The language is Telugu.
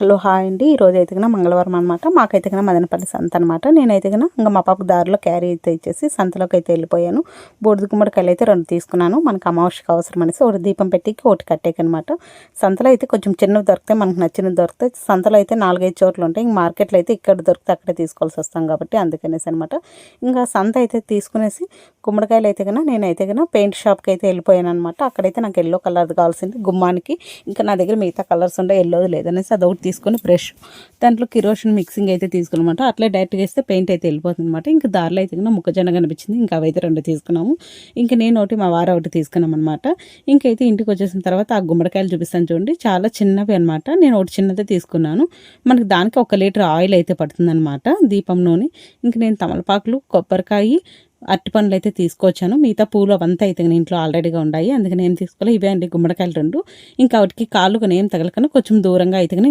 హలో హాయ్ అండి. ఈరోజు అయితే కన్నా మంగళవారం అనమాట మాకైతే కన్నా మదనపల్లి సంత అనమాట నేనైతే కన్నా ఇంకా మా పాప దారిలో క్యారీ అయితే ఇచ్చేసి సంతలోకి అయితే వెళ్ళిపోయాను. బూడిద గుమ్మడికాయలు అయితే రెండు తీసుకున్నాను. మనకు అమావాస్యకి అవసరం అనేసి ఒకటి దీపం పెట్టి ఒకటి కట్టేకనమాట సంతలో అయితే కొంచెం చిన్నవి దొరుకుతాయి మనకు నచ్చినవి దొరుకుతాయి. సంతలో అయితే నాలుగైదు చోట్లు ఉంటాయి. ఇంక మార్కెట్లో అయితే ఇక్కడ దొరికితే అక్కడే తీసుకోవాల్సి వస్తాం కాబట్టి అందుకనేసి అనమాట ఇంకా సంత అయితే తీసుకునేసి గుమ్మడికాయలు అయితే కన్నా నేనైతే కన్నా పెయింట్ షాప్కి అయితే వెళ్ళిపోయాను అనమాట అక్కడైతే నాకు ఎల్లో కలర్ కావాల్సింది గుమ్మానికి. ఇంకా నా దగ్గర మిగతా కలర్స్ ఉండే ఎల్లోది లేదనేసి అదొకటి తీసుకొని బ్రష్ దాంట్లో కిరోషన్ మిక్సింగ్ అయితే తీసుకున్నమాట. అట్లే డైరెక్ట్గా వేస్తే పెయింట్ అయితే వెళ్ళిపోతుంది అనమాట ఇంకా దారిలో అయితే కన్నా మొక్కజొన్న కనిపించింది. ఇంకా అవైతే రెండు తీసుకున్నాము. ఇంకా నేను ఒకటి మా వారు ఒకటి తీసుకున్నాం అనమాట ఇంకైతే ఇంటికి వచ్చేసిన తర్వాత ఆ గుమ్మడికాయలు చూపిస్తాను చూడండి. చాలా చిన్నవి అనమాట నేను ఒకటి చిన్నదే తీసుకున్నాను. మనకి దానికి ఒక లీటర్ ఆయిల్ అయితే పడుతుందన్నమాట దీపం నూనె. ఇంక నేను తమలపాకులు కొబ్బరికాయ అరటి పండ్లు అయితే తీసుకొచ్చాను. మిగతా పూలు అవంతా అయితే నేను ఇంట్లో ఆల్రెడీగా ఉన్నాయి. అందుకని ఏం తీసుకోవాలి ఇవే అండి గుమ్మడికాయలు రెండు. ఇంకా వాటికి కాళ్ళు కానీ ఏం తగలకన్నా కొంచెం దూరంగా అయితే కానీ